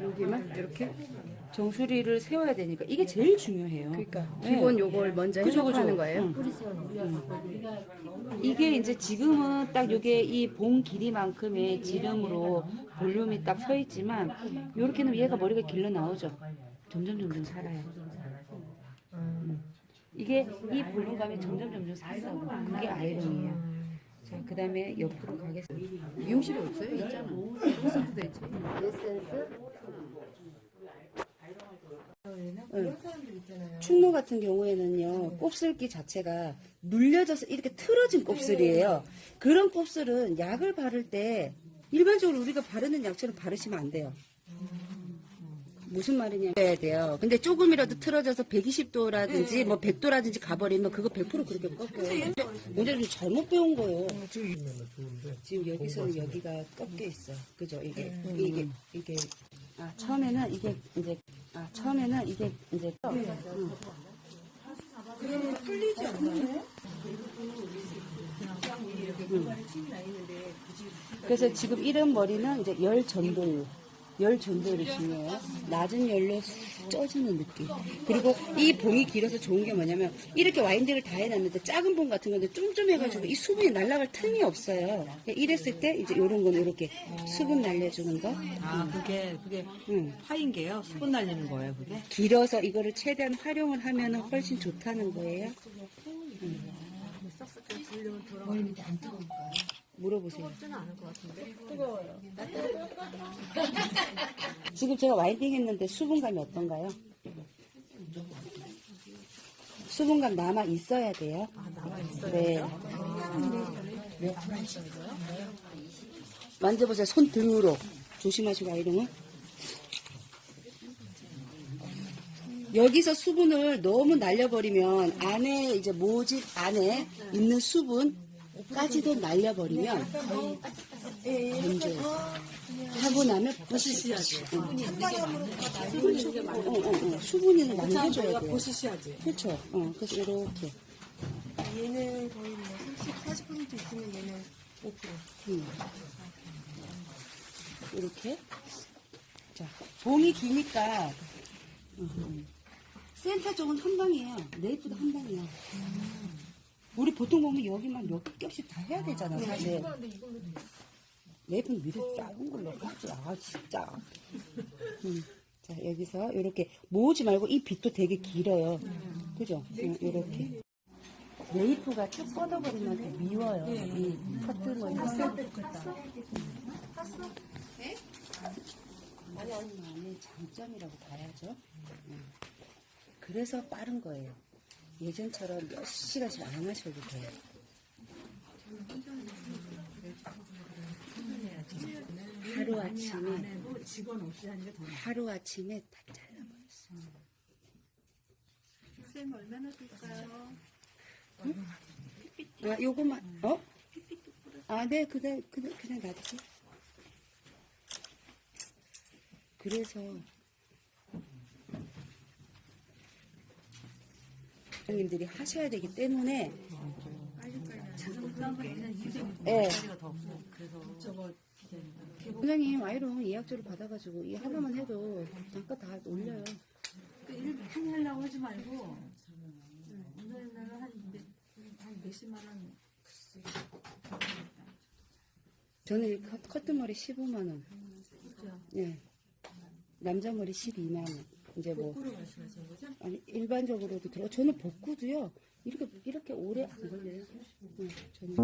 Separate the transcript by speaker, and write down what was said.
Speaker 1: 여기만 이렇게 정수리를 세워야 되니까 이게 제일 중요해요.
Speaker 2: 그러니까
Speaker 1: 네.
Speaker 2: 기본 요걸 먼저
Speaker 1: 그죠, 그죠.
Speaker 2: 거예요.
Speaker 1: 응. 이게 이제 지금은 딱 요게 이 봉 길이만큼의 지름으로 볼륨이 딱 서 있지만 요렇게 는 얘가 머리가 길러 나오죠. 점점 점점 살아요. 음. 이게 이 볼륨감이 점점 점점 살아요. 그게 아이롱이에요. 자, 그 다음에 옆으로 가겠습니다.
Speaker 2: 미용실에 없어요? 있잖아. 에센스도 있지.
Speaker 1: 충무 같은 경우에는요, 곱슬기 자체가 눌려져서 이렇게 틀어진 곱슬이에요. 그런 곱슬은 약을 바를 때 일반적으로 우리가 바르는 약처럼 바르시면 안 돼요. 무슨 말이냐면 해야 돼요. 근데 조금이라도 틀어져서 120도라든지 뭐 100도라든지 가버리면 그거 100% 그렇게 꺾여요. 문제는 좀 잘못 배운 거예요. 지금 여기서는 여기가 꺾여 있어. 그죠? 이게 이게 이게 아 처음에는 이게 이제 아 처음에는 이게 이제 응. 그래서 지금 이런 머리는 이제 열 전도율, 열 전도율이 중요해요. 낮은 열로 쑥 쪄지는 느낌. 그리고 이 봉이 길어서 좋은 게 뭐냐면 이렇게 와인딩을 다 해놨는데 작은 봉 같은 건데 쫌쫌해가지고 이 수분이 날아갈 틈이 없어요. 이랬을 때 이제 이런 거는 이렇게 수분 날려주는 거.
Speaker 3: 아, 그게, 그게
Speaker 1: 응.
Speaker 3: 파인 게요? 수분 날리는 거예요, 그게?
Speaker 1: 길어서 이거를 최대한 활용을 하면 훨씬 좋다는 거예요. 물어보세요. 지금 제가 와인딩 했는데 수분감이 어떤가요? 수분감 남아 있어야 돼요. 네. 만져보세요. 손 등으로. 조심하시고 아이롱은. 여기서 수분을 너무 날려버리면 안에 이제 모집 안에 있는 수분 까지도 날려버리면 건조해요. 하고 나면 부시시하지. 수분이 어, 어, 어. 수분이 남겨줘야 돼요.
Speaker 3: 보시셔야지.
Speaker 1: 그렇죠. 어, 그래서 이렇게.
Speaker 4: 얘는 거의 뭐 30, 40% 있으면 얘는 5%.
Speaker 1: 음. 이렇게. 자, 봉이 기니까. 음. 센터 쪽은 한 방이에요. 네이프도 한 방이야. 우리 보통 보면 여기만 몇 겹씩 다 해야 되잖아, 사실. 네이프는 위로 작은 걸로 하지. 아, 진짜. 음. 자, 여기서 이렇게 모으지 말고 이 빛도 되게 길어요. 그죠? 응, 이렇게. 네이프가 쭉 뻗어버리면 되게 미워요. 이 커트머리 핫어 안에 장점이라고 봐야죠. 음. 그래서 빠른 거예요. 예전처럼 몇 시간씩 안 하셔도 돼요. 하루 아침에 하루 아침에 다 잘라버렸어.
Speaker 4: 쌤 얼마나 될까요?
Speaker 1: 아, 요거만, 어? 아, 네, 그냥, 그냥, 그냥 놔두세요. 그래서, 님들이 하셔야 되기 때문에, 예. 원장님 아이롱 예약조를 받아가지고 이 하나만 해도 단가 다 올려요.
Speaker 3: 일 많이 하려고 하지 말고, 오늘 날은 한, 몇- 한 몇십만 원.
Speaker 1: 저는 이 커- 커트머리 15만 원. 예. 남자 머리 12만 원. 이제 뭐 복구로 말씀하시는 거죠? 아니 일반적으로도 들어 저는 복구도요 이렇게 이렇게 오래 안 걸려요. 네, 저는.